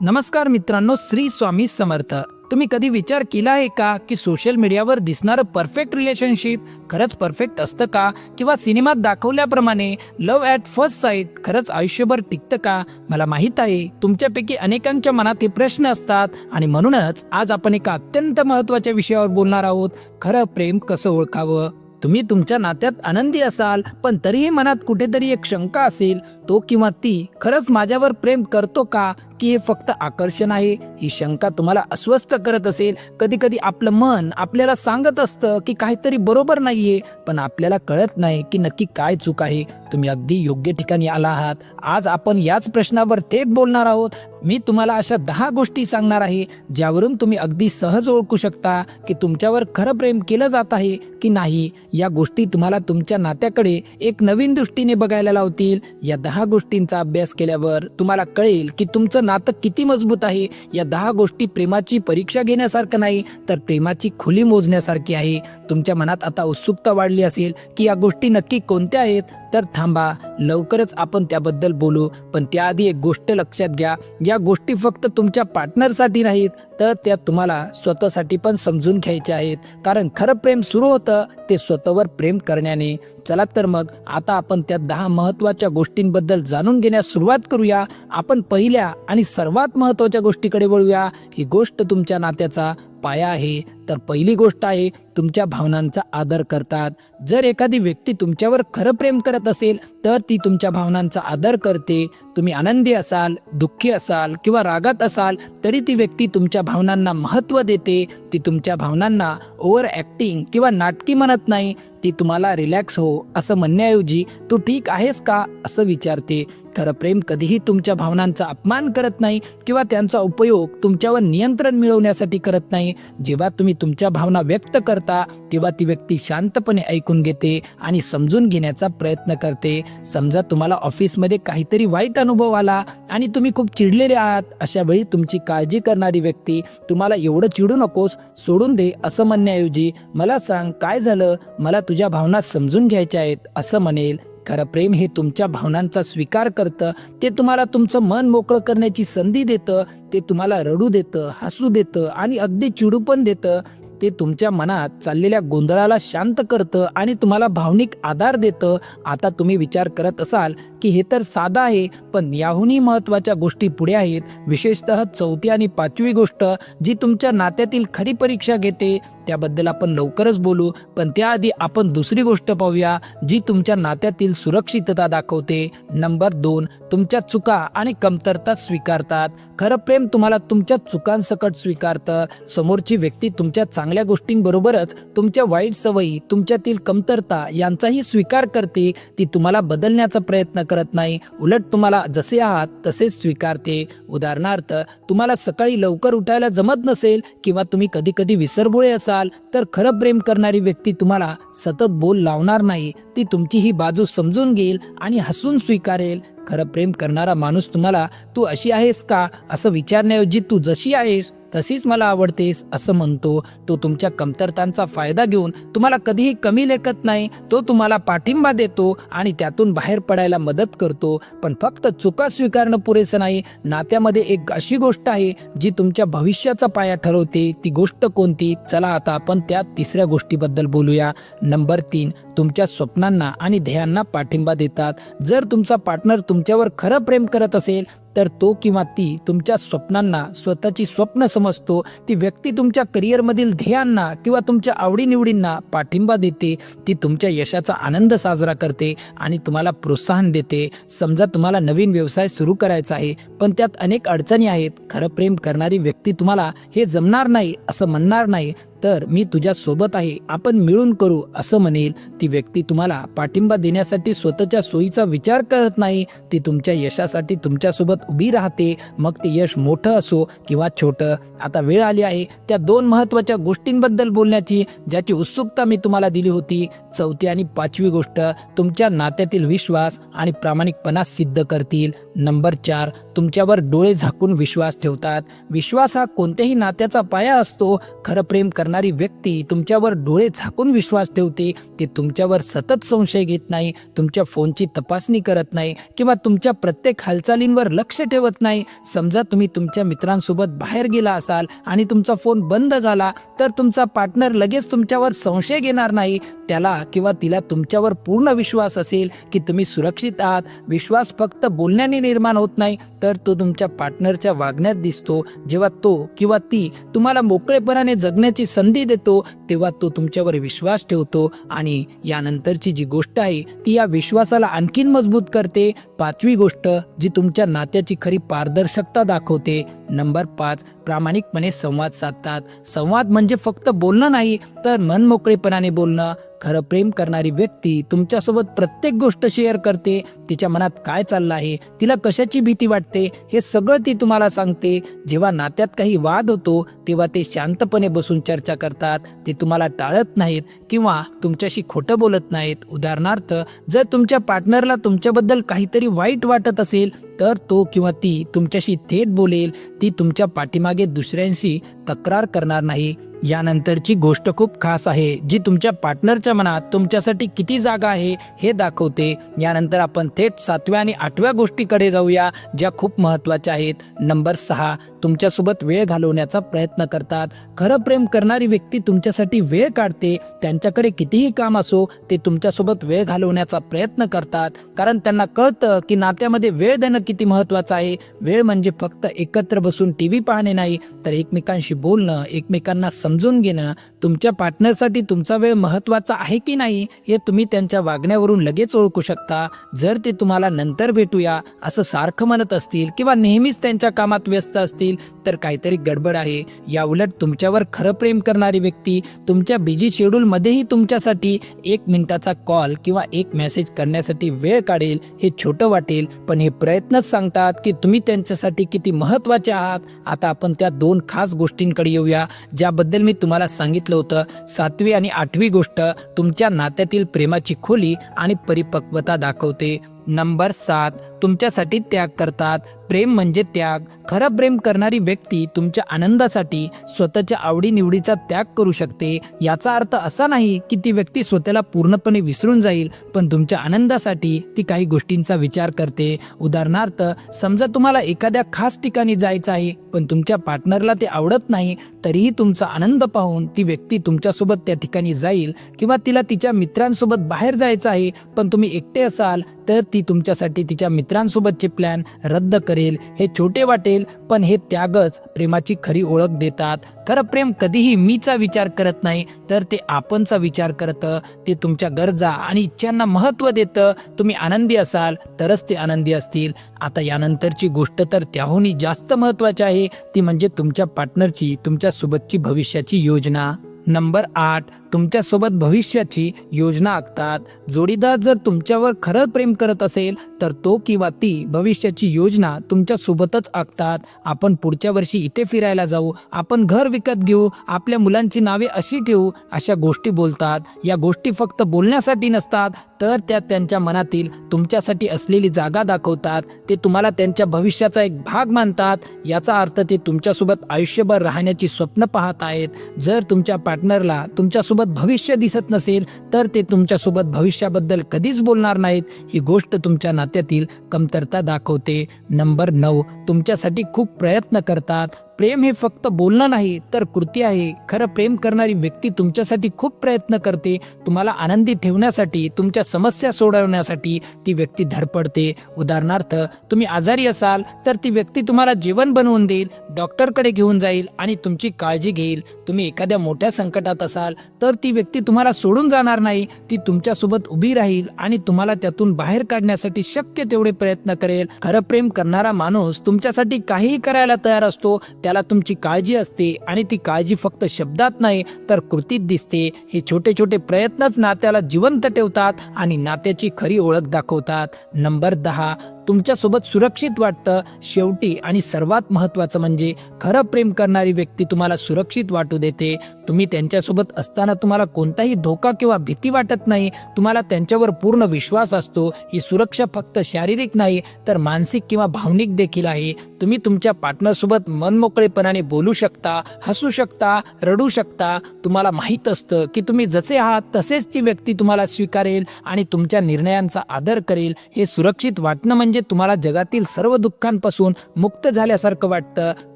नमस्कार मित्रांनो श्री स्वामी समर्थ. तुम्ही कधी विचार केला आहे का की सोशल मीडियावर दिसणारं परफेक्ट रिलेशनशिप खरंच परफेक्ट असतं का? किंवा सिनेमात दाखवल्याप्रमाणे लव्ह ॲट फर्स्ट साईट खरंच आयुष्यभर टिकतं का? मला माहीत आहे तुमच्यापैकी अनेकांच्या मनात हे प्रश्न असतात आणि म्हणूनच आज आपण एका अत्यंत महत्त्वाच्या विषयावर बोलणार आहोत खरं प्रेम कसं ओळखावं? तुम्ही तुमच्या नात्यात आनंदी असाल पण तरीही मनात कुठेतरी एक शंका असेल तो किंवा ती खरंच माझ्यावर प्रेम करतो का की हे फक्त आकर्षण आहे? ही शंका तुम्हाला अस्वस्थ करत असेल. कधी कधी आपलं मन आपल्याला सांगत असतं की काहीतरी बरोबर नाहीये पण आपल्याला कळत नाही की नक्की काय चूक आहे. तुम्ही अगदी योग्य ठिकाणी आला आहात. आज आपण याच प्रश्नावर थेट बोलणार आहोत. मी तुम्हाला अशा दहा गोष्टी सांगणार आहे ज्यावरून तुम्ही अगदी सहज ओळखू शकता की तुमच्यावर खरं प्रेम केलं जात आहे की नाही. या गोष्टी तुम्हाला तुमच्या नात्याकडे एक नवीन दृष्टीने बघायला लावतील. या दहा दहा गोष्टींचा अभ्यास केल्यावर तुम्हाला कळेल की तुमचं नातं किती मजबूत आहे. या दहा गोष्टी प्रेमाची परीक्षा घेण्यासारखं नाही तर प्रेमाची खुली मोजण्यासारखी आहे. तुमच्या मनात आता उत्सुकता वाढली असेल की या गोष्टी नक्की कोणत्या आहेत? तर थांबा लवकरच आपण त्याबद्दल बोलू. पण त्याआधी एक गोष्ट लक्षात घ्या. या गोष्टी फक्त तुमच्या पार्टनरसाठी नाहीत तर त्या तुम्हाला स्वतःसाठी पण समजून घ्यायच्या आहेत. कारण खरं प्रेम सुरू होतं ते स्वतःवर प्रेम करण्याने. चला तर मग आता आपण त्या दहा महत्त्वाच्या गोष्टींबद्दल जाणून घेण्यास सुरुवात करूया. आपण पहिल्या आणि सर्वात महत्त्वाच्या गोष्टीकडे वळूया. ही गोष्ट तुमच्या नात्याचा पाया आहे तर पहिली गोष्ट आहे तुमच्या भावनांचा आदर करतात. जर एखादी व्यक्ती तुमच्यावर खरं प्रेम करत असेल तर ती तुमच्या भावनांचा आदर करते. तुम्ही आनंदी असाल दुःखी असाल किंवा रागात असाल तरी ती व्यक्ती तुमच्या भावनांना महत्त्व देते. ती तुमच्या भावनांना ओव्हर ॲक्टिंग किंवा नाटकी म्हणत नाही. ती तुम्हाला रिलॅक्स हो असं म्हणण्याऐवजी तू ठीक आहेस का? असं विचारते. खरं प्रेम कधीही तुमच्या भावनांचा अपमान करत नाही किंवा त्यांचा उपयोग तुमच्यावर नियंत्रण मिळवण्यासाठी करत नाही. जेव्हा तुम्ही तुमच्या भावना व्यक्त करता तेव्हा ती व्यक्ती शांतपणे ऐकून घेते आणि समजून घेण्याचा प्रयत्न करते. समजा तुम्हाला ऑफिसमध्ये काहीतरी वाईट अनुभव आला आणि तुम्ही खूप चिडलेले आहात अशा वेळी तुमची काळजी करणारी व्यक्ती तुम्हाला एवढं चिडू नकोस सोडून दे असं म्हणण्याऐवजी मला सांग काय झालं? मला तुझ्या भावना समजून घ्यायच्या आहेत असं म्हणेल. खरं प्रेम हे तुमच्या भावनांचा स्वीकार करतं ते तुम्हाला तुमचं मन मोकळं करण्याची संधी देतं ते तुम्हाला रडू देतं हसू देतं आणि अगदी चिडू पण देतं. ते तुमच्या मनात चाललेल्या गोंधळाला शांत करतं आणि तुम्हाला भावनिक आधार देतं. आता तुम्ही विचार करत असाल की हे तर साधं आहे पण याहूनही महत्त्वाच्या गोष्टी पुढे आहेत. विशेषतः चौथी आणि पाचवी गोष्ट जी तुमच्या नात्यातील खरी परीक्षा घेते. त्याबद्दल आपण लवकरच बोलू पण त्याआधी आपण दुसरी गोष्ट पाहूया जी तुमच्या नात्यातील सुरक्षितता दाखवते. नंबर दोन तुमच्या चुका आणि कमतरता स्वीकारतात. खरं प्रेम तुम्हाला तुमच्या चुकांसकट स्वीकारतं. समोरची व्यक्ती तुमच्या चांगल्या गोष्टींबरोबरच तुमच्या वाईट सवयी तुमच्यातील कमतरता यांचाही स्वीकार करते. ती तुम्हाला बदलण्याचा प्रयत्न करत नाही. उलट तुम्हाला जसे आहात तसेच स्वीकारते. उदाहरणार्थ तुम्हाला सकाळी लवकर उठायला जमत नसेल किंवा तुम्ही कधी कधी विसरभोळे असाल तर खरं प्रेम करणारी व्यक्ती तुम्हाला सतत बोल लावणार नाही. ती तुमची ही बाजू समजून घेईल आणि हसून स्वीकारेल. खरं प्रेम करणारा माणूस तुम्हाला तू अशी आहेस का? असं विचारण्याऐवजी तू जशी आहेस तशीच मला आवडतेस असं म्हणतो. तो तुमच्या कमतरतांचा फायदा घेऊन तुम्हाला कधीही कमी लेखत नाही तो तुम्हाला पाठिंबा देतो आणि त्यातून बाहेर पडायला मदत करतो. पण फक्त चुका स्वीकारणं पुरेसं नाही. नात्यामध्ये एक अशी गोष्ट आहे जी तुमच्या भविष्याचा पाया ठरवते. ती गोष्ट कोणती? चला आता आपण त्या तिसऱ्या गोष्टीबद्दल बोलूया. नंबर तीन तुमच्या स्वप्नांना आणि ध्येयांना पाठिंबा देतात. जर तुमचा पार्टनर तुम तुमच्यावर खरं प्रेम करत असेल तर तो किंवा ती तुमच्या स्वप्नांना स्वतःची स्वप्न समजतो. ती व्यक्ती तुमच्या करिअरमधील ध्येयांना किंवा तुमच्या आवडीनिवडींना पाठिंबा देते. ती तुमच्या यशाचा आनंद साजरा करते आणि तुम्हाला प्रोत्साहन देते. समजा तुम्हाला नवीन व्यवसाय सुरू करायचा आहे पण त्यात अनेक अडचणी आहेत. खरं प्रेम करणारी व्यक्ती तुम्हाला हे जमणार नाही असं म्हणणार नाही. तर मी तुझ्यासोबत आहे आपण मिळून करू असं म्हणेल. ती व्यक्ती तुम्हाला पाठिंबा देण्यासाठी स्वतःच्या सोयीचा विचार करत नाही. ती तुमच्या यशासाठी तुमच्यासोबत उभी राहते. मग ते यश मोठं असो किंवा छोटं. आता वेळ आली आहे त्या दोन महत्त्वाच्या गोष्टींबद्दल बोलण्याची ज्याची उत्सुकता मी तुम्हाला दिली होती. चौथी आणि पाचवी गोष्ट तुमच्या नात्यातील विश्वास आणि प्रामाणिकपणा सिद्ध करतील. नंबर चार तुमच्यावर डोळे झाकून विश्वास ठेवतात. विश्वास हा कोणत्याही नात्याचा पाया असतो. खरं प्रेम कर करणारी व्यक्ती तुमच्यावर डोळे झाकून विश्वास ठेवते ती तुमच्यावर सतत संशय घेत नाही तुमच्या फोनची तपासणी करत नाही किंवा तुमच्या प्रत्येक हालचालींवर लक्ष ठेवत नाही. समजा तुम्ही तुमच्या मित्रांसोबत बाहेर गेला असाल आणि तुमचा फोन बंद झाला तर तुमचा पार्टनर लगेच तुमच्यावर संशय घेणार नाही. त्याला किंवा तिला तुमच्यावर पूर्ण विश्वास असेल की तुम्ही सुरक्षित आहात. विश्वास फक्त बोलण्याने निर्माण होत नाही तर तो तुमच्या पार्टनरच्या वागण्यात दिसतो. जेव्हा तो किंवा ती तुम्हाला मोकळेपणाने जगण्याची संधी देतो तेव्हा तो तुमच्यावर विश्वास ठेवतो आणि यानंतरची जी गोष्ट आहे ती या विश्वासाला आणखीन मजबूत करते. पाचवी गोष्ट जी तुमच्या नात्याची खरी पारदर्शकता दाखवते नंबर पाच प्रामाणिकपणे संवाद साधतात. संवाद म्हणजे फक्त बोलणं नाही तर मनमोकळेपणाने बोलणं. खरं प्रेम करणारी व्यक्ती तुमच्यासोबत प्रत्येक गोष्ट शेअर करते तिच्या मनात काय चाललं आहे तिला कशाची भीती वाटते हे सगळं ती तुम्हाला सांगते. जेव्हा नात्यात काही वाद होतो तेव्हा ते शांतपणे बसून चर्चा करतात. ते तुम्हाला टाळत नाहीत किंवा तुमच्याशी खोटं बोलत नाहीत. उदाहरणार्थ जर तुमच्या पार्टनरला तुमच्याबद्दल काहीतरी वाईट वाटत असेल तर तो किंवा ती तुमच्याशी थेट बोलेल. ती तुमच्या पाठीमागे दुसऱ्यांशी तक्रार करणार नाही यानंतरची गोष्ट खूप खास आहे जी तुमच्या पार्टनरच्या मनात तुमच्यासाठी किती जागा आहे हे दाखवते. यानंतर आपण थेट सातव्या आणि आठव्या गोष्टीकडे जाऊया ज्या खूप महत्त्वाच्या आहेत. नंबर सहा तुमच्यासोबत वेळ घालवण्याचा प्रयत्न करतात. खरं प्रेम करणारी व्यक्ती तुमच्यासाठी वेळ काढते त्यांच्याकडे कितीही काम असो ते तुमच्यासोबत वेळ घालवण्याचा प्रयत्न करतात. कारण त्यांना कळतं की नात्यामध्ये वेळ देणं किती महत्त्वाचं आहे. वेळ म्हणजे फक्त एकत्र बसून टी व्ही पाहणे नाही तर एकमेकांशी बोलणं एकमेकांना समजून घेणं तुमच्या पार्टनरसाठी तुमचा वेळ महत्त्वाचा आहे की नाही हे तुम्ही त्यांच्या वागण्यावरून लगेच ओळखू शकता. जर ते तुम्हाला नंतर भेटूया असं सारखं म्हणत असतील किंवा नेहमीच त्यांच्या कामात व्यस्त असतील तर काहीतरी गडबड आहे. या उलट तुमच्यावर खरं प्रेम करणारी व्यक्ती तुमच्या बिजी शेड्यूलमध्येही तुमच्यासाठी एक मिनिटाचा कॉल किंवा एक मेसेज करण्यासाठी वेळ काढेल हे छोटं वाटेल. पण हे प्रयत्नच सांगतात की तुम्ही त्यांच्यासाठी किती महत्त्वाचे आहात. आता आपण त्या दोन खास गोष्टींकडे येऊया ज्याबद्दल मी तुम्हाला सांगितलं होतं. सातवी आणि आठवी गोष्ट तुमच्या नात्यातील प्रेमाची खोली आणि परिपक्वता दाखवते. नंबर सात तुमच्यासाठी त्याग करतात. प्रेम म्हणजे त्याग. खरं प्रेम करणारी व्यक्ती तुमच्या आनंदासाठी स्वतःच्या आवडीनिवडीचा त्याग करू शकते. याचा अर्थ असा नाही की ती व्यक्ती स्वतःला पूर्णपणे विसरून जाईल पण तुमच्या आनंदासाठी ती काही गोष्टींचा विचार करते. उदाहरणार्थ समजा तुम्हाला एखाद्या खास ठिकाणी जायचं आहे पण तुमच्या पार्टनरला ते आवडत नाही तरीही तुमचा आनंद पाहून ती व्यक्ती तुमच्यासोबत त्या ठिकाणी जाईल किंवा तिला तिच्या मित्रांसोबत बाहेर जायचं आहे पण तुम्ही एकटे असाल तर ती तुमच्यासाठी तिच्या मित्रांसोबतचे प्लॅन रद्द करेल. हे छोटे वाटेल पण हे त्यागच. प्रेमाची खरी ओळख देतात. खरं प्रेम कधीही मीचा विचार करत नाही तर ते आपणचा विचार करतं. ते तुमच्या गरजा आणि इच्छांना महत्त्व देतं. तुम्ही आनंदी असाल तरच ते आनंदी असतील. आता यानंतरची गोष्ट तर त्याहूनही जास्त महत्त्वाची आहे. ती म्हणजे तुमच्या पार्टनरची तुमच्यासोबतची भविष्याची योजना. नंबर आठ तुमच्यासोबत भविष्याची योजना आखतात. जोडीदार जर तुमच्यावर खरं प्रेम करत असेल तर तो किंवा ती भविष्याची योजना तुमच्यासोबतच आखतात. आपण पुढच्या वर्षी इथे फिरायला जाऊ आपण घर विकत घेऊ आपल्या मुलांची नावे अशी ठेवू अशा गोष्टी बोलतात. या गोष्टी फक्त बोलण्यासाठी नसतात तर त्या त्यांच्या मनातील तुमच्यासाठी असलेली जागा दाखवतात. ते तुम्हाला त्यांच्या भविष्याचा एक भाग मानतात. याचा अर्थ ते तुमच्यासोबत आयुष्यभर राहण्याची स्वप्न पाहत आहेत. जर तुमच्या पार्टनरला तुमच्यासोबत भविष्य दिसत नसेल तर ते तुमच्यासोबत भविष्याबद्दल कधीच बोलणार नाहीत. ही गोष्ट तुमच्या नात्यातील कमतरता दाखवते. नंबर नऊ तुमच्यासाठी खूप प्रयत्न करतात. प्रेम हे फक्त बोलणं नाही तर कृती आहे. खरं प्रेम करणारी व्यक्ती तुमच्यासाठी खूप प्रयत्न करते तुम्हाला आनंदी ठेवण्यासाठी तुमच्या समस्या सोडवण्यासाठी ती व्यक्ती धडपडते. उदाहरणार्थ तुम्ही आजारी असाल तर ती व्यक्ती तुम्हाला जेवण बनवून देईल डॉक्टरकडे घेऊन जाईल आणि तुमची काळजी घेईल. तुम्ही एखाद्या मोठ्या संकटात असाल तर ती व्यक्ती तुम्हाला सोडून जाणार नाही. ती तुमच्यासोबत उभी राहील आणि तुम्हाला त्यातून बाहेर काढण्यासाठी शक्य तेवढे प्रयत्न करेल. खरं प्रेम करणारा माणूस तुमच्यासाठी काहीही करायला तयार असतो त्याला तुमची काळजी असते आणि ती काळजी फक्त शब्दात नाही तर कृतीत दिसते. हे छोटे छोटे प्रयत्नच नात्याला जिवंत ठेवतात आणि नात्याची खरी ओळख दाखवतात. नंबर दहा तुमच्यासोबत सुरक्षित वाटतं. शेवटी आणि सर्वात महत्त्वाचं म्हणजे खरं प्रेम करणारी व्यक्ती तुम्हाला सुरक्षित वाटू देते. तुम्ही त्यांच्यासोबत असताना तुम्हाला कोणताही धोका किंवा भीती वाटत नाही. तुम्हाला त्यांच्यावर पूर्ण विश्वास असतो. ही सुरक्षा फक्त शारीरिक नाही तर मानसिक किंवा भावनिक देखील आहे. तुम्ही तुमच्या पार्टनरसोबत मनमोकळेपणाने बोलू शकता हसू शकता रडू शकता. तुम्हाला माहीत असतं की तुम्ही जसे आहात तसेच ती व्यक्ती तुम्हाला स्वीकारेल आणि तुमच्या निर्णयांचा आदर करेल. हे सुरक्षित वाटणं म्हणजे म्हणजे तुम्हाला जगातील सर्व दुःखांपासून मुक्त झाल्यासारखं वाटतं.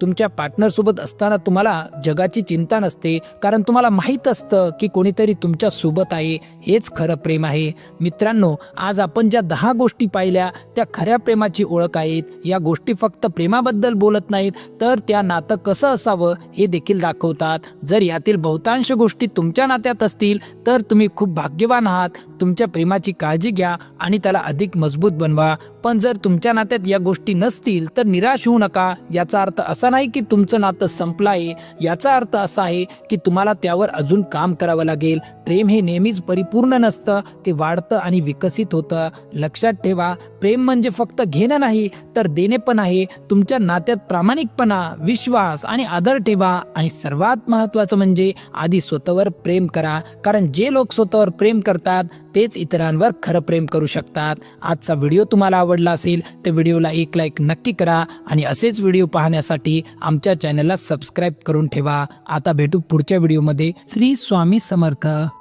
तुमच्या पार्टनरसोबत असताना तुम्हाला जगाची चिंता नसते. कारण तुम्हाला माहीत असतं की कोणीतरी तुमच्यासोबत आहे. हेच खरं प्रेम आहे. मित्रांनो आज आपण ज्या दहा गोष्टी पाहिल्या त्या खऱ्या प्रेमाची ओळख आहेत. या गोष्टी फक्त प्रेमाबद्दल बोलत नाहीत तर त्या नातं कसं असावं हे देखील दाखवतात. जर यातील बहुतांश गोष्टी तुमच्या नात्यात असतील तर तुम्ही खूप भाग्यवान आहात. तुमच्या प्रेमाची काळजी घ्या आणि त्याला अधिक मजबूत बनवा. पण जर तुमच्या नात्यात या गोष्टी नसतील तर निराश होऊ नका. याचा अर्थ असा नाही की तुमचं नातं संपलं आहे याचा अर्थ असा आहे की तुम्हाला त्यावर अजून काम करावं लागेल. प्रेम हे नेहमीच परिपूर्ण नसतं ते वाढतं आणि विकसित होतं. लक्षात ठेवा प्रेम म्हणजे फक्त घेणं नाही तर देणे पण आहे. तुमच्या नात्यात प्रामाणिकपणा विश्वास आणि आदर ठेवा. आणि सर्वात महत्त्वाचं म्हणजे आधी स्वतःवर प्रेम करा. कारण जे लोक स्वतःवर प्रेम करतात तेच इतरांवर खरं प्रेम करू शकतात. आजचा व्हिडिओ तुम्हाला आवडला असेल तर व्हिडिओला एक लाईक नक्की करा आणि असेच व्हिडिओ पाहण्यासाठी आमच्या चॅनलला सबस्क्राईब करून ठेवा. आता भेटू पुढच्या व्हिडिओमध्ये श्री स्वामी समर्थ.